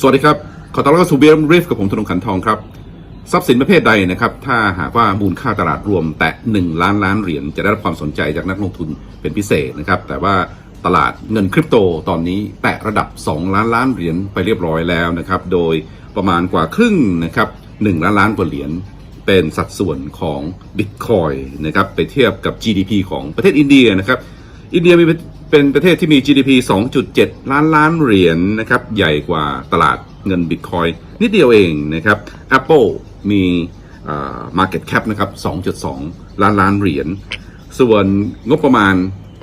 สวัสดีครับ ขอต้อนรับสู่เบียร์ริฟกับผมธนงขันทองครับ ทรัพย์สินประเภทใดนะครับ ถ้าหากว่ามูลค่าตลาดรวมแตะ1ล้านล้านเหรียญจะได้รับความสนใจจากนักลงทุนเป็นพิเศษนะครับ แต่ว่าตลาดเงินคริปโตตอนนี้แตะระดับ 2 ล้านล้านเหรียญไปเรียบร้อยแล้วนะครับ โดยประมาณกว่าครึ่งนะครับ1ล้านล้านกว่าเหรียญเป็นสัดส่วนของ Bitcoin นะครับไปเทียบกับ GDP ของประเทศอินเดียนะครับ อินเดียมี เป็นประเทศที่มี GDP 2.7 ล้านล้านเหรียญนะครับ ใหญ่กว่าตลาดเงิน Bitcoin นิดเดียวเองนะครับ Apple มีอ่า Market Cap นะครับ 2.2 ล้านล้านเหรียญ ส่วนงบประมาณ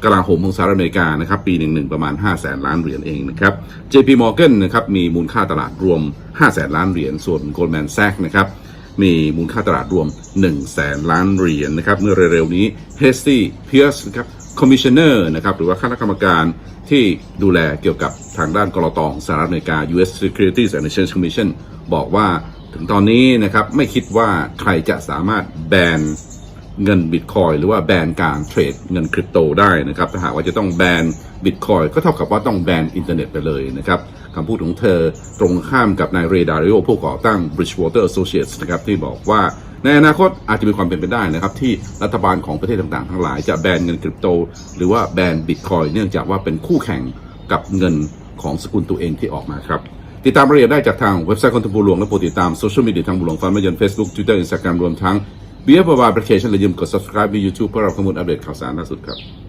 กลาโหมของสหรัฐอเมริกานะครับ ปีหนึ่งหนึ่งประมาณ5 0 0แสนล้านเหรียญเองนะครับ JP Morgan นะครับ มีมูลค่าตลาดรวม5 0 0แสนล้านเหรียญ ส่วน Goldman Sachs นะครับมีมูลค่าตลาดรวม1แสนล้านเหรียญนะครับ เมื่อเร็วๆนี้ Hasty Pierce นะครับ คอมมิชเนอร์นะครับหรือว่าคณะกรรมการที่ดูแลเกี่ยวกับทางด้านกรตองสหรัฐอเมริกา U.S. Securities and Exchange Commission บอกว่าถึงตอนนี้นะครับไม่คิดว่าใครจะสามารถแบน เงินบิตคอยหรือว่าแบนการเทรดเงินคริปโตได้นะครับถ้าหากว่าจะต้องแบนบิตคอยก็เท่ากับว่าต้องแบนอินเทอร์เน็ตไปเลยนะครับคำพูดของเธอตรงข้ามกับนายเรดาริโอผู้ก่อตั้ง Bridgewater Associates นะครับที่บอกว่าในอนาคตอาจจะมีความเป็นไปได้นะครับ ที่รัฐบาลของประเทศต่างๆ ทั้งหลายจะแบนเงินคริปโต หรือว่าแบนบิตคอยเนื่องจากว่าเป็นคู่แข่งกับเงินของสกุลตัวเองที่ออกมาครับ ติดตามรายละเอียดได้จากทางเว็บไซต์ของทางบุหลวงและโปรดติดตามโซเชียลมีเดียทางบุหลวงฟันไม่ยัน Facebook Twitter Instagram รวมทั้ง b บียร์บายแอปพลิเคชันและอยืมกด subscribe ใน YouTube เพื่อรับข้อมูลอัปเดตข่าวสารล่าสุดครับ